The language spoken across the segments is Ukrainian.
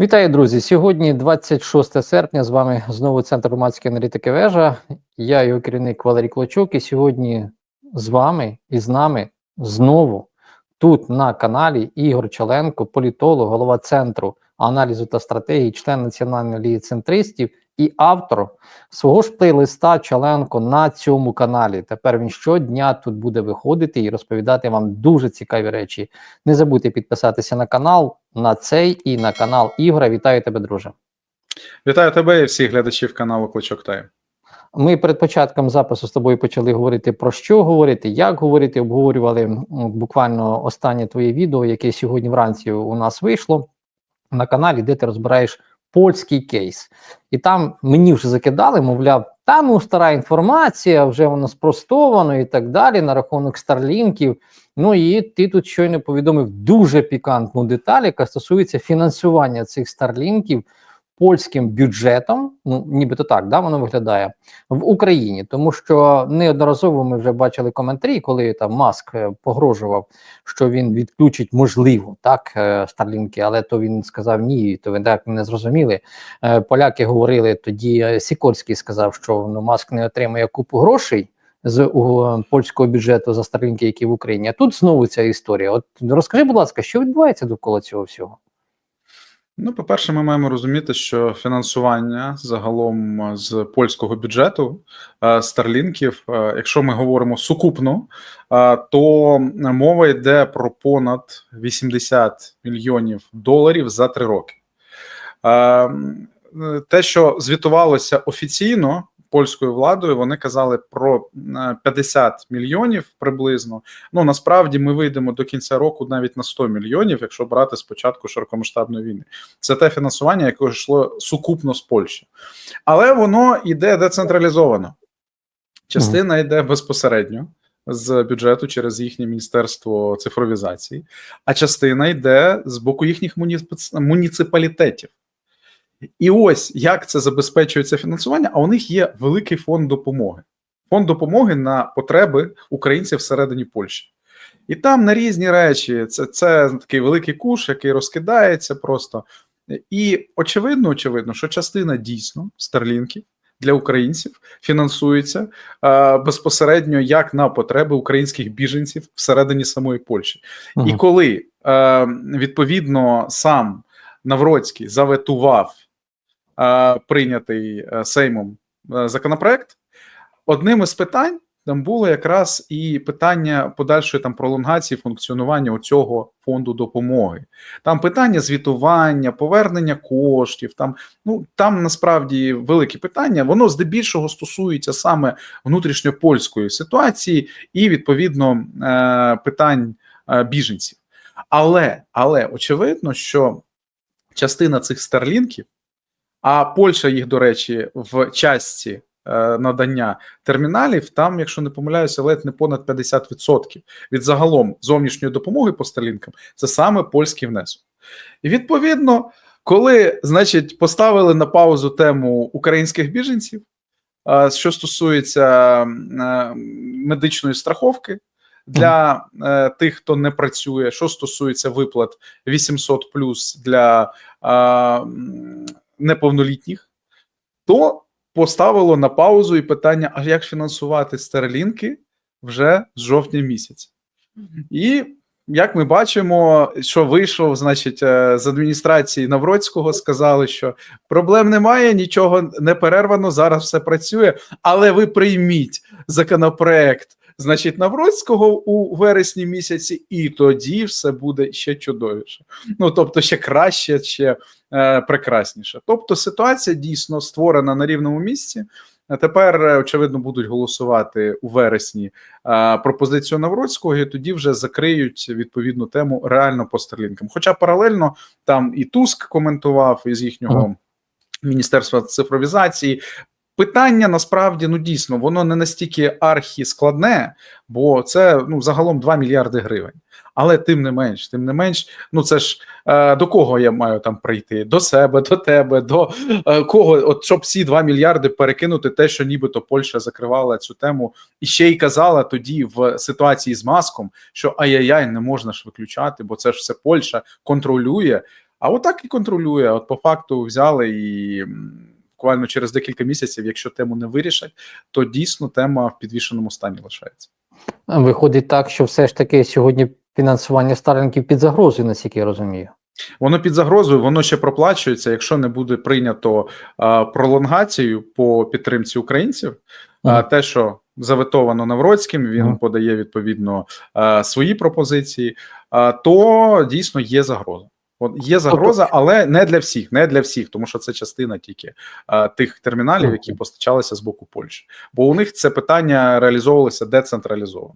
Вітаю, друзі! Сьогодні 26 серпня. З вами знову центр громадської аналітики вежа. Я його керівник Валерій Клочок. І сьогодні з вами і з нами знову тут на каналі Ігор Челенко, політолог, голова центру аналізу та стратегії, член Національної ліги центристів і автор свого ж плейлиста Челенко на цьому каналі. Тепер він щодня тут буде виходити і розповідати вам дуже цікаві речі. Не забудьте підписатися на канал, на цей і на канал Ігора. Вітаю тебе, друже. Вітаю тебе і всіх глядачів каналу Клочок Тайм. Ми перед початком запису з тобою почали говорити про що говорити, як говорити. Обговорювали буквально останнє твоє відео, яке сьогодні вранці у нас вийшло на каналі, де ти розбираєш польський кейс. І там мені вже закидали, мовляв, там ну, стара інформація, вже воно спростовано і так далі на рахунок старлінків. Ну і ти тут щойно повідомив дуже пікантну деталь, яка стосується фінансування цих старлінків польським бюджетом. Ну нібито так да воно виглядає в Україні, тому що неодноразово ми вже бачили коментарі, коли там Маск е, погрожував, що він відключить можливо так е, старлінки, але то він сказав ні, то ви так не зрозуміли. Е, Поляки говорили тоді. е, Сікорський сказав, що ну Маск не отримує купу грошей. З у, польського бюджету за старлінки, які в Україні. А тут знову ця історія. От розкажи, будь ласка, що відбувається довкола цього всього? Ну, по-перше, ми маємо розуміти, що фінансування загалом е, з польського бюджету е, старлінків, е, якщо ми говоримо сукупно, то мова йде про понад 80 мільйонів доларів за три роки. Е, Те, що звітувалося офіційно польською владою, вони казали про е, 50 мільйонів приблизно. Ну насправді ми вийдемо до кінця року навіть на 100 мільйонів, якщо брати спочатку широкомасштабної війни. Це те фінансування, яке йшло сукупно з Польщі, але воно йде децентралізовано. Частина йде безпосередньо з бюджету через їхнє міністерство цифровізації, а частина йде з боку їхніх муніципалітетів. І ось як це забезпечується фінансування. А у них є великий фонд допомоги. Фонд допомоги на потреби українців всередині Польщі. І там на різні речі це, це такий великий куш, який розкидається просто. І очевидно, очевидно, що частина дійсно старлінків для українців фінансується е, безпосередньо як на потреби українських біженців всередині самої Польщі. І коли е, відповідно сам Навроцький заветував прийнятий е, Сеймом е, законопроект, одним із питань там було якраз і питання подальшої там пролонгації функціонування цього фонду допомоги. Там питання звітування, повернення коштів. Там ну там насправді великі питання. Воно здебільшого стосується саме внутрішньопольської ситуації і відповідно е, питань е, біженців. Але але очевидно, що частина цих старлінків, а Польща їх, до речі, в частці е, надання терміналів, там, якщо не помиляюся, ледь не понад 50% від загалом зовнішньої допомоги по старлінкам, це саме польський внесок. І відповідно, коли, значить, поставили на паузу тему українських біженців, е, що стосується е, медичної страховки. Для е, тих, хто не працює, що стосується виплат 800 плюс для неповнолітніх, то поставило на паузу і питання: а як фінансувати старлінки вже з жовтня місяця? І як ми бачимо, що вийшов, значить, е, з адміністрації Навроцького, сказали, що проблем немає, нічого не перервано, зараз все працює, але ви прийміть законопроект. Значить, Навроцького у вересні місяці, і тоді все буде ще чудовіше. Ну тобто, ще краще, ще е, прекрасніше. Тобто, ситуація дійсно створена на рівному місці. А тепер, е, очевидно, будуть голосувати у вересні е, пропозицію Навроцького, і тоді вже закриють відповідну тему реально по старлінкам. Хоча паралельно там і Туск коментував із їхнього міністерства цифровізації. Питання насправді ну дійсно воно не настільки архі складне, бо це ну загалом 2 мільярди гривень. Але тим не менш, тим не менш, ну це ж е, до кого я маю там прийти? До себе, до тебе, до е, кого? От щоб ці 2 мільярди перекинути, те, що нібито Польща закривала цю тему, і ще й казала тоді в ситуації з маском, що ай-яй-яй, не можна ж виключати, бо це ж все Польща контролює. А отак і контролює. От по факту взяли і буквально через декілька місяців, якщо тему не вирішать, то дійсно тема в підвішеному стані лишається. Виходить так, що все ж таки сьогодні фінансування Старлінків під загрозою, наскільки я розумію. Воно під загрозою, воно ще проплачується, якщо не буде прийнято а, пролонгацію по підтримці українців. А, Мгм. те, що заветовано Навроцьким, він Мгм. подає відповідно а, свої пропозиції, а, то дійсно є загроза. От є загроза, але не для всіх, не для всіх, тому що це частина тільки а, тих терміналів, які постачалися з боку Польщі. Бо у них це питання реалізовувалося децентралізовано.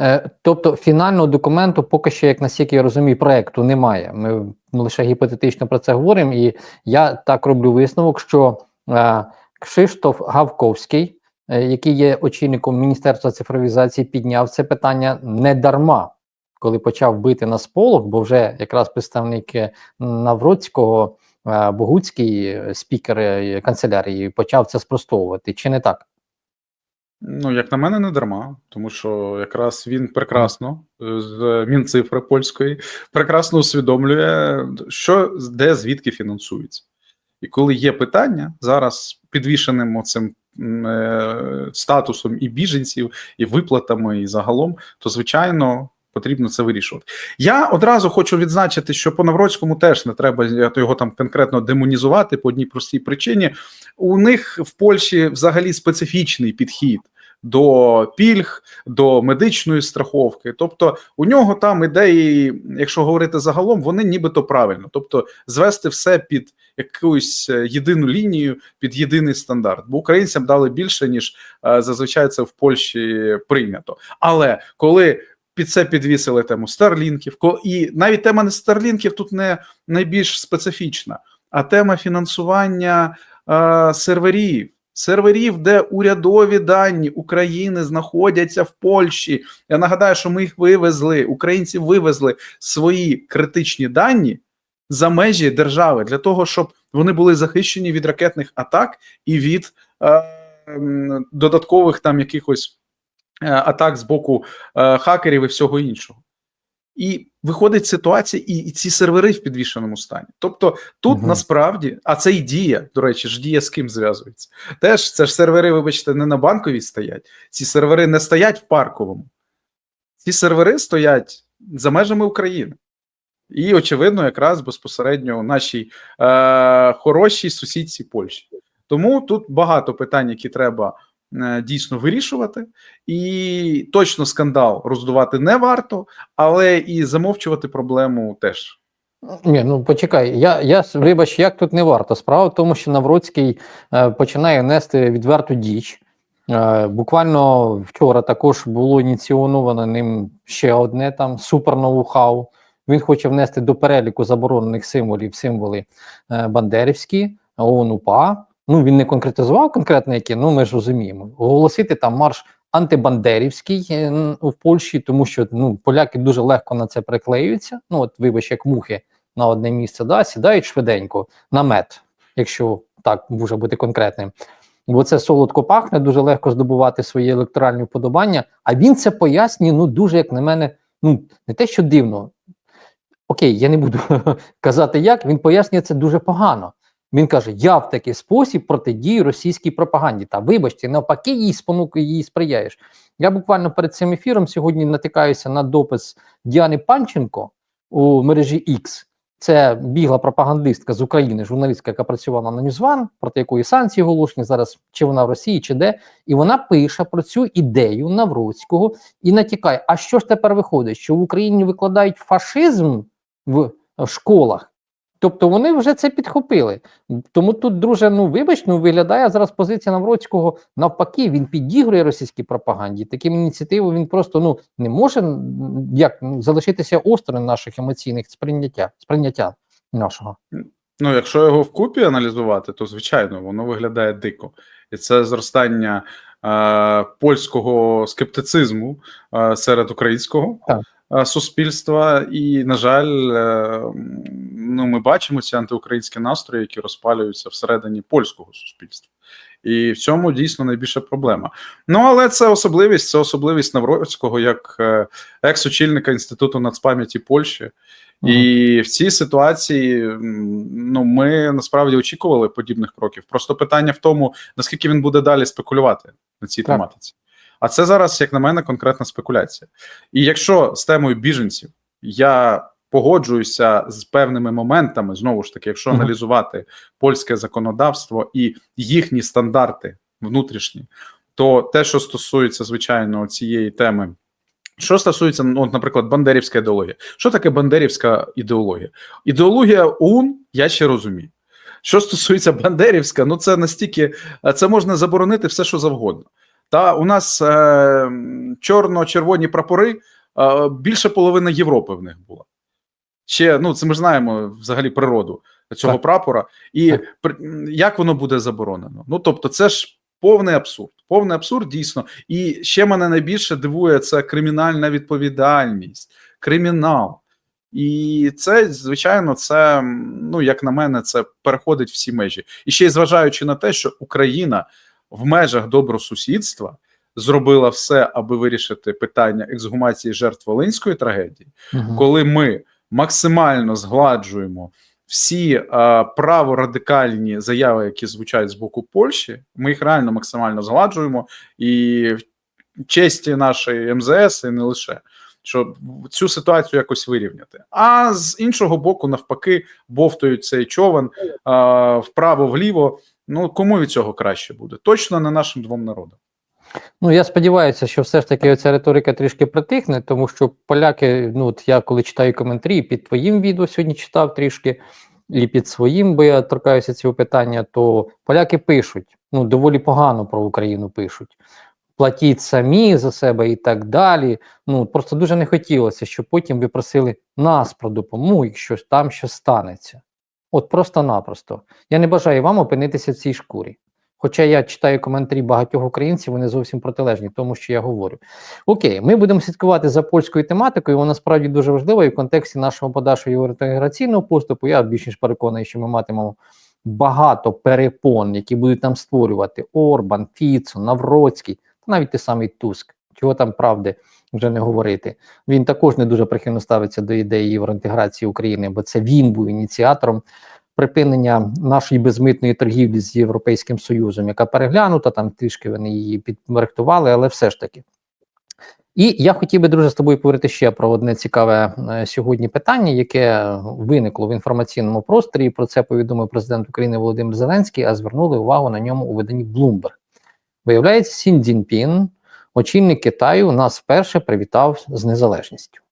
Е, Тобто фінального документу, поки що, як наскільки я розумію, проекту немає. Ми лише гіпотетично про це говоримо, і я так роблю висновок, що е, Кшиштоф Гавковський, е, який є очільником Міністерства цифровізації, підняв це питання не дарма, коли почав бити на сполох, бо вже якраз представник е, Навроцького, е, Богуцький, е, спікер канцелярії, почав це спростовувати. Чи не так? Ну, як на мене, не дарма, тому що якраз він прекрасно з Мінцифри польської прекрасно усвідомлює, що де звідки фінансується. І коли є питання зараз підвішеним оцим статусом і біженців, і виплатами, і загалом, то звичайно. Потрібно це вирішувати. Я одразу хочу відзначити, що по Навроцькому теж не треба його там конкретно демонізувати по одній простій причині. У них в Польщі взагалі специфічний підхід до пільг, до медичної страховки. Тобто, у нього там ідеї, якщо говорити загалом, вони нібито правильно. Тобто, звести все під якусь е, єдину лінію, під єдиний стандарт. Бо українцям дали більше, ніж е, зазвичай це в Польщі прийнято. Але коли під це підвісили тему старлінків, і навіть тема не старлінків тут не найбільш специфічна, а тема фінансування е, серверів. Серверів, де урядові дані України знаходяться в Польщі. Я нагадаю, що ми їх вивезли. Українці вивезли свої критичні дані за межі держави для того, щоб вони були захищені від ракетних атак і від е, додаткових там якихось атак з боку е, хакерів і всього іншого. І виходить ситуація, і, і ці сервери в підвішеному стані. Тобто тут Мгм. насправді, а це і дія, до речі, ж дія з ким зв'язується. Теж це ж сервери, вибачте, не на банковій стоять. Ці сервери не стоять в парковому. Ці сервери стоять за межами України. І, очевидно, якраз безпосередньо у нашій е, хорошій сусідці Польщі. Тому тут багато питань, які треба е, дійсно вирішувати, і точно скандал роздувати не варто, але і замовчувати проблему теж. Ні, ну почекай, я, я вибач, як тут не варто. Справа в тому, що Навроцький е, починає нести відверту діч. Е, буквально вчора також було ініційовано ним ще одне там супер ноу-хау. Він хоче внести до переліку заборонених символів символи е, бандерівські, ООН УПА. Ну він не конкретизував конкретно які, ну ми ж розуміємо. Оголосити там марш антибандерівський е, в Польщі, тому що ну поляки дуже легко на це приклеюються. Ну от вибач, як мухи на одне місце, да, сідають швиденько на мед, якщо так може бути конкретним. Бо це солодко пахне, дуже легко здобувати свої електоральні вподобання. А він це пояснює, ну дуже, як на мене, ну не те, що дивно. Окей, я не буду казати як. Він пояснює це дуже погано. Він каже: я в такий спосіб протидію російській пропаганді. Та вибачте, навпаки, їй спонукою її сприяєш. Я буквально перед цим ефіром сьогодні натикаюся на допис Діани Панченко у мережі X. Це бігла пропагандистка з України, журналістка, яка працювала на Ньюзван, проти якої санкції оголошені зараз, чи вона в Росії, чи де. І вона пише про цю ідею Навроцького і натякає: а що ж тепер виходить? Що в Україні викладають фашизм в школах? Тобто вони вже це підхопили. Тому тут, друже, ну вибач, ну виглядає зараз позиція Навроцького навпаки, він підігрує російській пропаганді. Таким ініціативою він просто ну не може як ну, залишитися осторонь наших емоційних сприйняття, сприйняття нашого. Ну, якщо його вкупі аналізувати, то звичайно воно виглядає дико. І це зростання е, польського скептицизму е, серед українського Так. е, суспільства. І, на жаль, е, ну, ми бачимо ці антиукраїнські настрої, які розпалюються всередині польського суспільства. І в цьому дійсно найбільша проблема. Ну але це особливість, це особливість Навроцького як е, екс-очільника інституту нацпам'яті Польщі. І в цій ситуації ну ми насправді очікували подібних кроків. Просто питання в тому, наскільки він буде далі спекулювати на цій Так. тематиці. А це зараз, як на мене, конкретна спекуляція. І якщо з темою біженців я погоджуюся з певними моментами, знову ж таки, якщо аналізувати польське законодавство і їхні стандарти внутрішні, то те, що стосується звичайно цієї теми. Що стосується, ну, наприклад, бандерівська ідеологія. Що таке бандерівська ідеологія? Ідеологія ОУН, я ще розумію. Що стосується бандерівська, ну це настільки це можна заборонити все, що завгодно. Та у нас е, чорно-червоні прапори, е, більше половини Європи в них була. Ще ну це ми ж знаємо взагалі природу цього Так. прапора, і Так. як воно буде заборонено? Ну тобто, це ж повний абсурд. Повний абсурд дійсно. І ще мене найбільше дивує це кримінальна відповідальність, кримінал. І це, звичайно, це, ну як на мене, це переходить всі межі. І ще й зважаючи на те, що Україна в межах добросусідства зробила все, аби вирішити питання ексгумації жертв Волинської трагедії, Мгм. коли ми максимально згладжуємо всі е, праворадикальні заяви, які звучать з боку Польщі, ми їх реально максимально згладжуємо і в честі нашої МЗС, і не лише. Щоб цю ситуацію якось вирівняти. А з іншого боку, навпаки, бовтують цей човен е, вправо-вліво. Ну кому від цього краще буде? Точно не нашим двом народам. Ну, я сподіваюся, що все ж таки ця риторика трішки притихне, тому що поляки, ну от я коли читаю коментарі, під твоїм відео сьогодні читав трішки, і під своїм, бо я торкаюся цього питання, то поляки пишуть, ну доволі погано про Україну пишуть. Платіть самі за себе і так далі. Ну просто дуже не хотілося, щоб потім ви просили нас про допомогу, якщо там щось станеться. От просто-напросто. Я не бажаю вам опинитися в цій шкурі. Хоча я читаю коментарі багатьох українців, вони зовсім протилежні тому, що я говорю. Окей, ми будемо слідкувати за польською тематикою. Вона справді дуже важлива і в контексті нашого подальшого євроінтеграційного поступу. Я більш ніж переконаний, що ми матимемо багато перепон, які будуть нам створювати Орбан, Фіцо, Навроцький, та навіть той самий Туск. Чого там правди вже не говорити. Він також не дуже прихильно ставиться до ідеї євроінтеграції України, бо це він був ініціатором припинення нашої безмитної торгівлі з Європейським Союзом, яка переглянута, там трішки вони її підмерехтували, але все ж таки. І я хотів би, друже, з тобою поговорити ще про одне цікаве е, сьогодні питання, яке виникло в інформаційному просторі. Про це повідомив президент України Володимир Зеленський, а звернули увагу на ньому у виданні Bloomberg. Виявляється, Сін Цзіньпін, очільник Китаю, нас вперше привітав з незалежністю.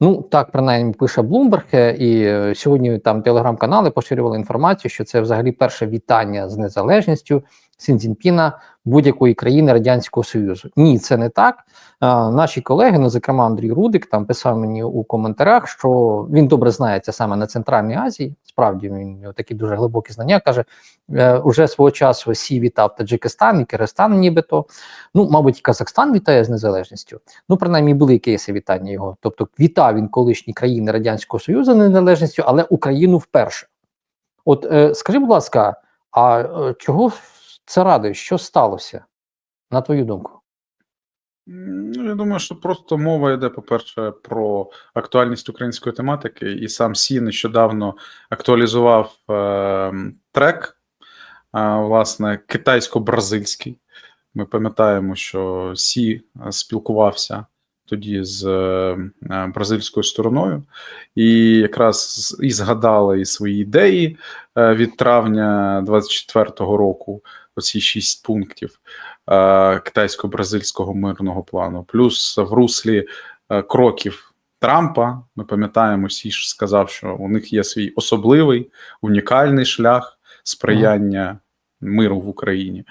Ну, так принаймні пише Bloomberg, е, і е, сьогодні там телеграм-канали поширювали інформацію, що це взагалі перше вітання з незалежністю Сін Цзіньпіна будь-якої країни Радянського Союзу. Ні, це не так. Наші колеги, ну зокрема Андрій Рудик, там писав мені у коментарях, що він добре знається саме на Центральній Азії. Справді він такі дуже глибокі знання. каже, е, уже свого часу Сі вітав Таджикистан і Киргизстан, нібито. Ну, мабуть, Казахстан вітає з незалежністю. Ну, принаймні, були кейси вітання його. Тобто, вітав він колишні країни Радянського Союзу незалежністю, але Україну вперше. От е, скажи, будь ласка, а е, чого це радує? Що сталося, на твою думку? Ну, я думаю, що просто мова йде, по-перше, про актуальність української тематики, і сам Сі нещодавно актуалізував е, трек, е, власне, китайсько-бразильський. Ми пам'ятаємо, що Сі е, спілкувався тоді з е, бразильською стороною, і якраз і згадали і свої ідеї е, від травня 24-го року, оці шість пунктів е, китайсько-бразильського мирного плану, плюс в руслі е, кроків Трампа. Ми пам'ятаємо, Сі ж сказав, що у них є свій особливий унікальний шлях сприяння миру в Україні.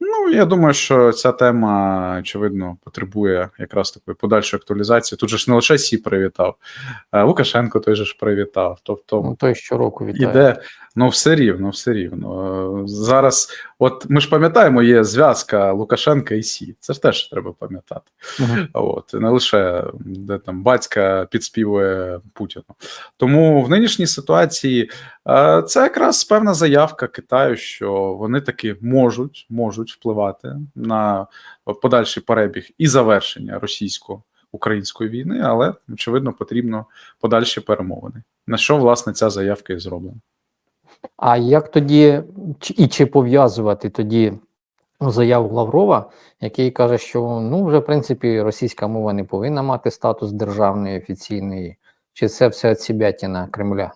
Ну, я думаю, що ця тема, очевидно, потребує якраз такої подальшої актуалізації. Тут же ж не лише Сі привітав, а Лукашенко той же ж привітав. Тобто, Ну, той щороку вітає. Іде Ну, все рівно, все рівно. Зараз, от ми ж пам'ятаємо, є зв'язка Лукашенка і Сі. Це ж теж треба пам'ятати. Мгм. От, не лише де там батька підспівує Путіну. Тому в нинішній ситуації е, це якраз певна заявка Китаю, що вони таки можуть, можуть впливати на подальший перебіг і завершення російсько-української війни, але очевидно потрібно подальші перемовини. На що власне ця заявка і зроблена. А як тоді і чи пов'язувати тоді заяву Лаврова, який каже, що ну вже в принципі російська мова не повинна мати статус державної офіційної, чи це все отсібятіна Кремля?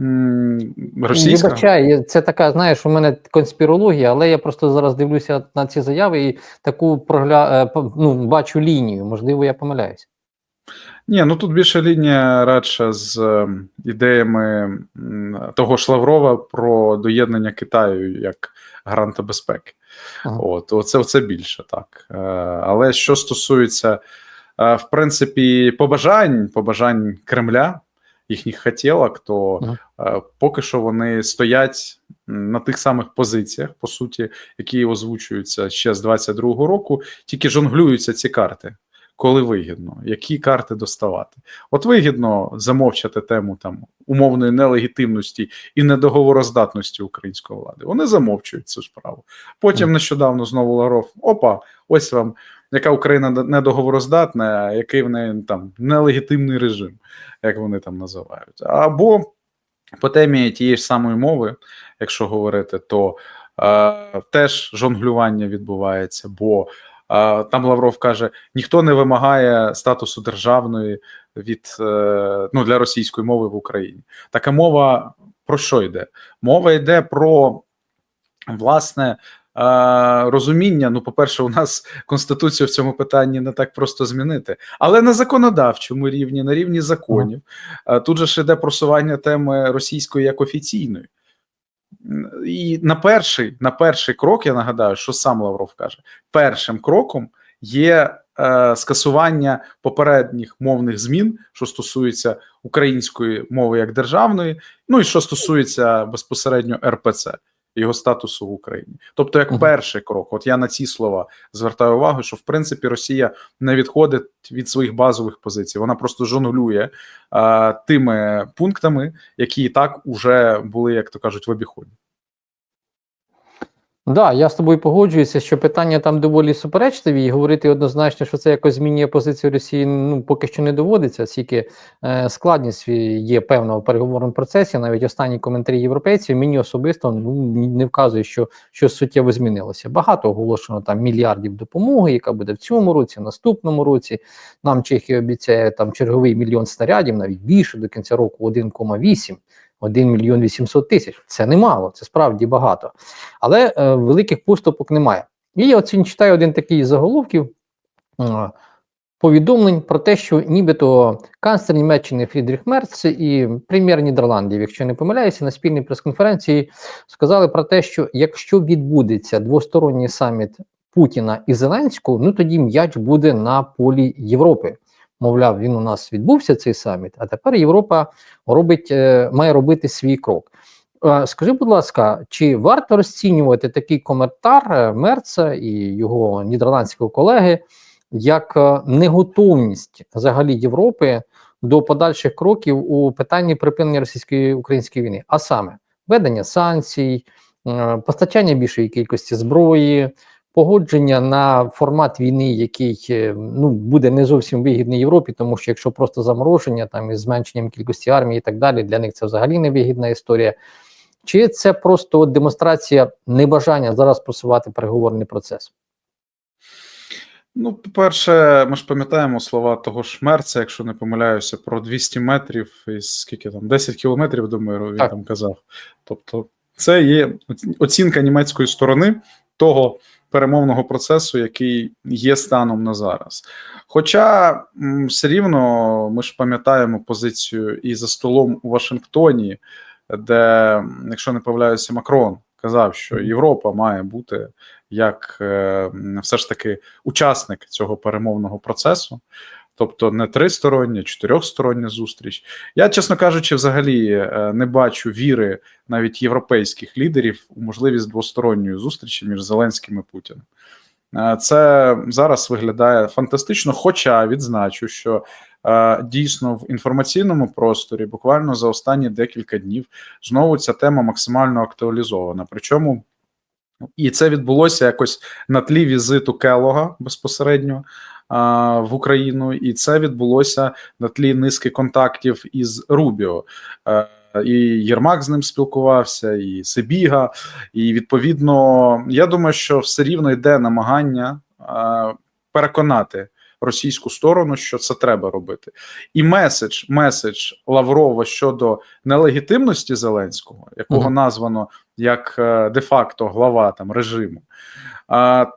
М, Російська це така, знаєш, у мене конспірологія, але я просто зараз дивлюся на ці заяви і таку прогля... е, ну, бачу лінію. Можливо, я помиляюся. Ні, ну тут більше лінія радше з е, ідеями того ж Лаврова про доєднання Китаю як гаранта безпеки. Ага. От, оце, оце більше так. Е, Але що стосується, е, в принципі, побажань, побажань Кремля, їхніх хотілок, то Ага. е, поки що вони стоять на тих самих позиціях, по суті, які озвучуються ще з 22-го року, тільки жонглюються ці карти. Коли вигідно, які карти доставати? От вигідно замовчати тему там умовної нелегітимності і недоговороздатності української влади. Вони замовчують цю справу. Потім нещодавно знову Лавров, опа, ось вам яка Україна недоговороздатна, а який в неї там нелегітимний режим, як вони там називають. Або по темі тієї ж самої мови, якщо говорити, то е, теж жонглювання відбувається, бо там Лавров каже: ніхто не вимагає статусу державної від е, ну, для російської мови в Україні. Така мова про що йде? Мова йде про власне. е, Розуміння, ну, по-перше, у нас конституцію в цьому питанні не так просто змінити, але на законодавчому рівні, на рівні законів, е, тут же ж іде просування теми російської як офіційної. І на перший, на перший крок, я нагадаю, що сам Лавров каже: першим кроком є е, скасування попередніх мовних змін, що стосується української мови як державної, ну і що стосується безпосередньо РПЦ. Його статусу в Україні, тобто, як перший крок, от я на ці слова звертаю увагу, що в принципі Росія не відходить від своїх базових позицій. Вона просто жонглює а, тими пунктами, які і так уже були, як то кажуть, в обіході. Да, я з тобою погоджуюся, що питання там доволі суперечливі, і говорити однозначно, що це якось змінює позицію Росії, ну поки що не доводиться, оскільки е, складність є певна в переговорному процесі. Навіть останні коментарі європейців мені особисто ну не вказує, що щось суттєво змінилося. Багато оголошено там мільярдів допомоги, яка буде в цьому році, в наступному році. Нам Чехія обіцяє там черговий мільйон снарядів, навіть більше до кінця року 1,8. 1 мільйон 800 тисяч. Це немало, це справді багато. Але е, великих поступок немає. І я оцін читаю один такий заголовків е, повідомлень про те, що нібито канцлер Німеччини Фрідріх Мерц і прем'єр Нідерландів, якщо не помиляюся, на спільній прес-конференції сказали про те, що якщо відбудеться двосторонній саміт Путіна і Зеленського, ну тоді м'яч буде на полі Європи. Мовляв, він у нас відбувся цей саміт, а тепер Європа робить, е, має робити свій крок. Е, Скажи, будь ласка, чи варто розцінювати такий коментар е, Мерца і його нідерландського колеги як неготовність взагалі Європи до подальших кроків у питанні припинення російської української війни, а саме введення санкцій, постачання більшої кількості зброї, погодження на формат війни, який е, ну буде не зовсім вигідний Європі, тому що якщо просто замороження там із зменшенням кількості армії і так далі, для них це взагалі невигідна історія. Чи це просто демонстрація небажання зараз просувати переговорний процес? Ну, по-перше, ми ж пам'ятаємо слова того ж Мерца, якщо не помиляюся, про 200 метрів і скільки там 10 кілометрів, думаю, він Так. там казав. Тобто, це є оцінка німецької сторони того перемовного процесу, який є станом на зараз. Хоча все рівно ми ж пам'ятаємо позицію і за столом у Вашингтоні, де, якщо не помиляюся, Макрон казав, що Європа має бути як е, все ж таки учасник цього перемовного процесу. Тобто не тристороння, чотирьохстороння зустріч. Я, чесно кажучи, взагалі е, не бачу віри навіть європейських лідерів у можливість двосторонньої зустрічі між Зеленським і Путіним. Е, Це зараз виглядає фантастично. Хоча відзначу, що е, дійсно в інформаційному просторі буквально за останні декілька днів знову ця тема максимально актуалізована. Причому і це відбулося якось на тлі візиту Келога безпосередньо в Україну, і це відбулося на тлі низки контактів із Рубіо. Е, І Єрмак з ним спілкувався, і Сибіга. І відповідно, я думаю, що все рівно йде намагання а, переконати російську сторону, що це треба робити. І меседж, меседж Лаврова щодо нелегітимності Зеленського, якого Мгм. названо як е, де-факто глава там режиму.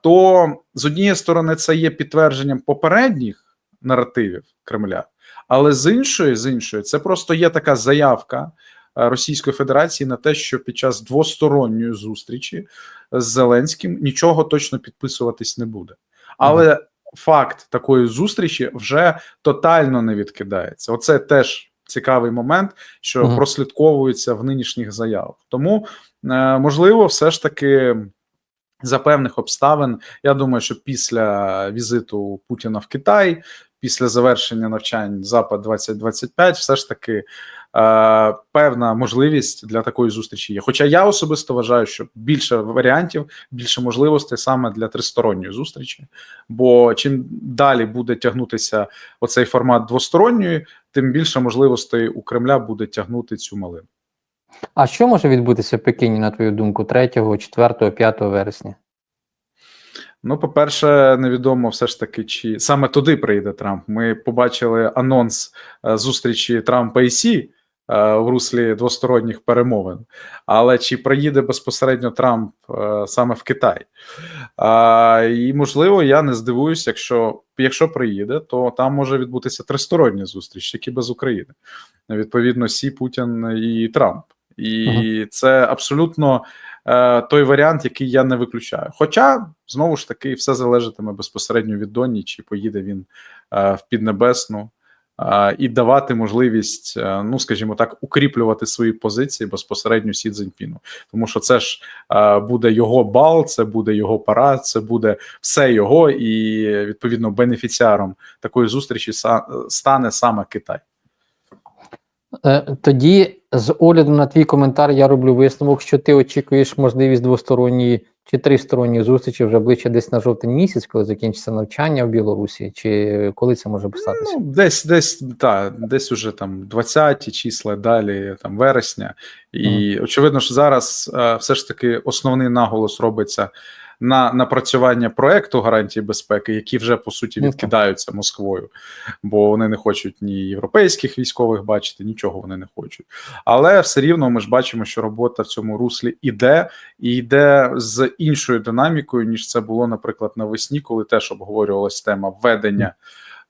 То з однієї сторони це є підтвердженням попередніх наративів Кремля, але з іншої, з іншої, це просто є така заявка е, Російської Федерації на те, що під час двосторонньої зустрічі з Зеленським нічого точно підписуватись не буде. Але факт такої зустрічі вже тотально не відкидається. Оце теж цікавий момент, що Мгм. прослідковується в нинішніх заявах. Тому е, можливо, все ж таки. За певних обставин, я думаю, що після візиту Путіна в Китай, після завершення навчань Запад 2025, все ж таки е, певна можливість для такої зустрічі є. Хоча я особисто вважаю, що більше варіантів, більше можливостей саме для тристоронньої зустрічі. Бо чим далі буде тягнутися оцей формат двосторонньої, тим більше можливостей у Кремля буде тягнути цю малину. А що може відбутися в Пекіні, на твою думку, 3, 4, 5 вересня? Ну, по-перше, невідомо все ж таки, чи саме туди прийде Трамп. Ми побачили анонс е, зустрічі Трампа і Сі е, в руслі двосторонніх перемовин. Але чи приїде безпосередньо Трамп е, саме в Китай? І можливо, я не здивуюся, якщо якщо приїде, то там може відбутися тристороння зустріч, тільки без України. Відповідно, Сі, Путін і Трамп. І Мгм. це абсолютно е, той варіант, який я не виключаю. Хоча знову ж таки все залежатиме безпосередньо від Доні, чи поїде він е, в Піднебесну е, і давати можливість, е, ну скажімо так, укріплювати свої позиції безпосередньо Сі Цзіньпіну. Тому що це ж е, буде його бал, це буде його парад, це буде все його, і відповідно бенефіціаром такої зустрічі стане саме Китай. Е, Тоді, з огляду на твій коментар, я роблю висновок, що ти очікуєш можливість двосторонньої чи тристоронньої зустрічі вже ближче десь на жовтень місяць, коли закінчиться навчання в Білорусі, чи коли це може статися? Ну, десь, десь, та, десь уже там 20 числа, далі там вересня. І очевидно, що зараз е, все ж таки основний наголос робиться на напрацювання проекту гарантії безпеки, які вже по суті Ну, відкидаються Москвою, бо вони не хочуть ні європейських військових бачити, нічого вони не хочуть. Але все рівно ми ж бачимо, що робота в цьому руслі іде і йде з іншою динамікою, ніж це було, наприклад, навесні, коли теж обговорювалась тема введення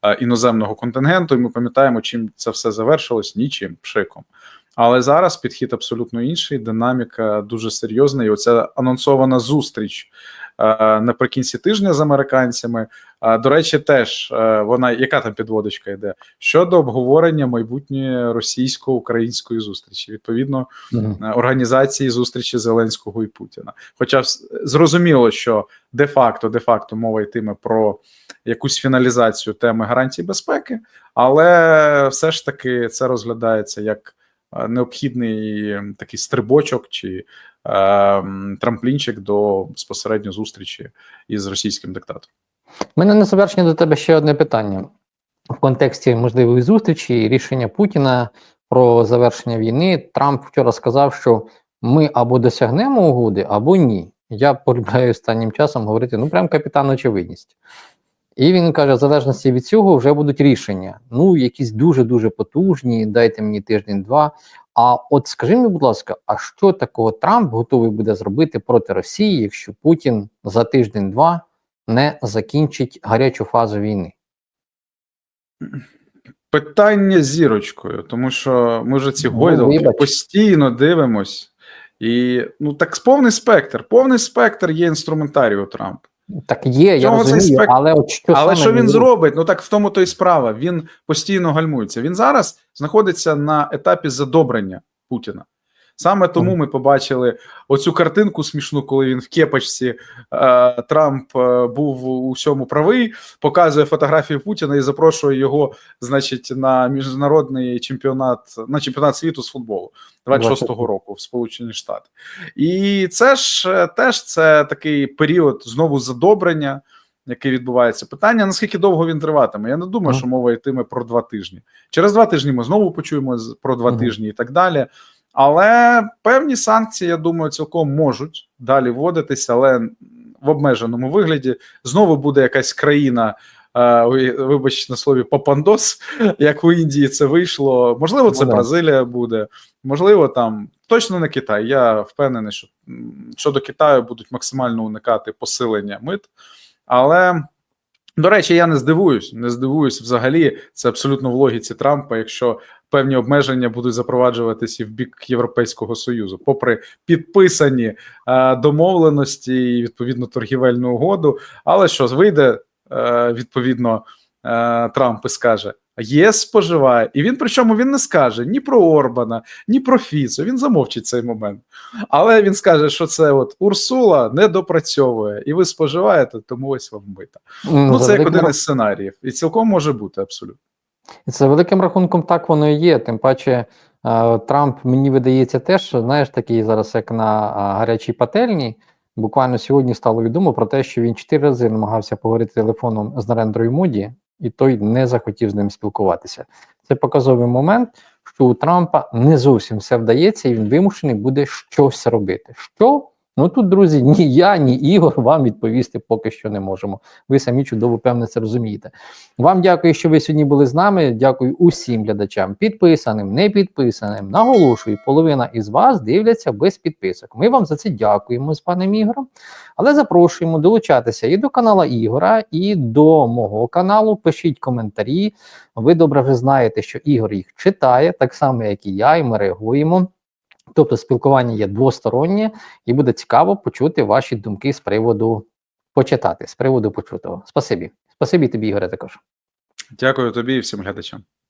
е, іноземного контингенту. І ми пам'ятаємо, чим це все завершилось нічим пшиком. Але зараз підхід абсолютно інший, динаміка дуже серйозна. І оця анонсована зустріч е, наприкінці тижня з американцями. е, До речі, теж е, вона яка там підводочка йде щодо обговорення майбутньої російсько-української зустрічі. Відповідно, е, організації зустрічі Зеленського і Путіна. Хоча зрозуміло, що де-факто, де-факто мова йтиме про якусь фіналізацію теми гарантій безпеки, але все ж таки це розглядається як необхідний такий стрибочок чи е, трамплінчик до безпосередньо зустрічі із російським диктатором. Мене на завершення до тебе ще одне питання в контексті можливої зустрічі і рішення Путіна про завершення війни. Трамп вчора сказав, що ми або досягнемо угоди, або ні. Я полюбляю останнім часом говорити ну прям капітан очевидність. І він каже: в залежності від цього вже будуть рішення. Ну, якісь дуже дуже потужні. Дайте мені тиждень-два. А от скажи мені, будь ласка, а що такого Трамп готовий буде зробити проти Росії, якщо Путін за тиждень-два не закінчить гарячу фазу війни? Питання зірочкою, тому що ми вже ці Ну, гойдалки вибач. постійно дивимось, і ну так повний спектр. Повний спектр є інструментарій у Трампа. Так є, я розумію, спек- але от що Але що він зробить? Ну так в тому то й справа. Він постійно гальмується. Він зараз знаходиться на етапі задобрення Путіна. Саме тому ми побачили оцю картинку смішну, коли він в кепочці е, Трамп е, був у всьому правий, показує фотографію Путіна і запрошує його, значить, на міжнародний чемпіонат на чемпіонат світу з футболу 26-го року в Сполучені Штати. І це ж е, теж це такий період знову задобрення який відбувається. Питання: наскільки довго він триватиме? Я не думаю, що мова йтиме про два тижні. Через два тижні ми знову почуємо про два тижні і так далі. Але певні санкції, я думаю, цілком можуть далі вводитися, але в обмеженому вигляді знову буде якась країна. е, Вибачте на слові Папандос, як в Індії це вийшло. Можливо, це Ну. Бразилія буде, можливо, там точно не Китай. Я впевнений, що щодо Китаю будуть максимально уникати посилення мит. Але до речі, я не здивуюсь, не здивуюсь взагалі. Це абсолютно в логіці Трампа, якщо певні обмеження будуть запроваджуватись і в бік Європейського союзу, попри підписані е, домовленості і відповідно торгівельну угоду. Але що вийде е, відповідно е, Трамп і скаже. ЄС споживає, і він причому він не скаже ні про Орбана, ні про Фіцо. Він замовчить цей момент. Але він скаже, що це от Урсула не допрацьовує, і ви споживаєте, тому ось вам бита. Ну, за це як один із сценаріїв, і цілком може бути абсолютно. І Це великим рахунком так воно і є. Тим паче, Трамп, мені видається, теж, знаєш, такий зараз, як на гарячій пательні. Буквально сьогодні стало відомо про те, що він чотири рази намагався поговорити телефоном з Нарендрою Моді, і той не захотів з ним спілкуватися. Це показовий момент, що у Трампа не зовсім все вдається, і він вимушений буде щось робити. Що? Ну тут, друзі, ні я, ні Ігор вам відповісти поки що не можемо. Ви самі чудово певне це розумієте. Вам дякую, що ви сьогодні були з нами. Дякую усім глядачам, підписаним, не підписаним. Наголошую, половина із вас дивляться без підписок. Ми вам за це дякуємо з паном Ігорем. Але запрошуємо долучатися і до канала Ігора, і до мого каналу. Пишіть коментарі. Ви добре вже знаєте, що Ігор їх читає, так само, як і я, і ми реагуємо. Тобто спілкування є двостороннє, і буде цікаво почути ваші думки з приводу почитати, з приводу почутого. Спасибі. Спасибі тобі, Ігоре, також. Дякую тобі і всім глядачам.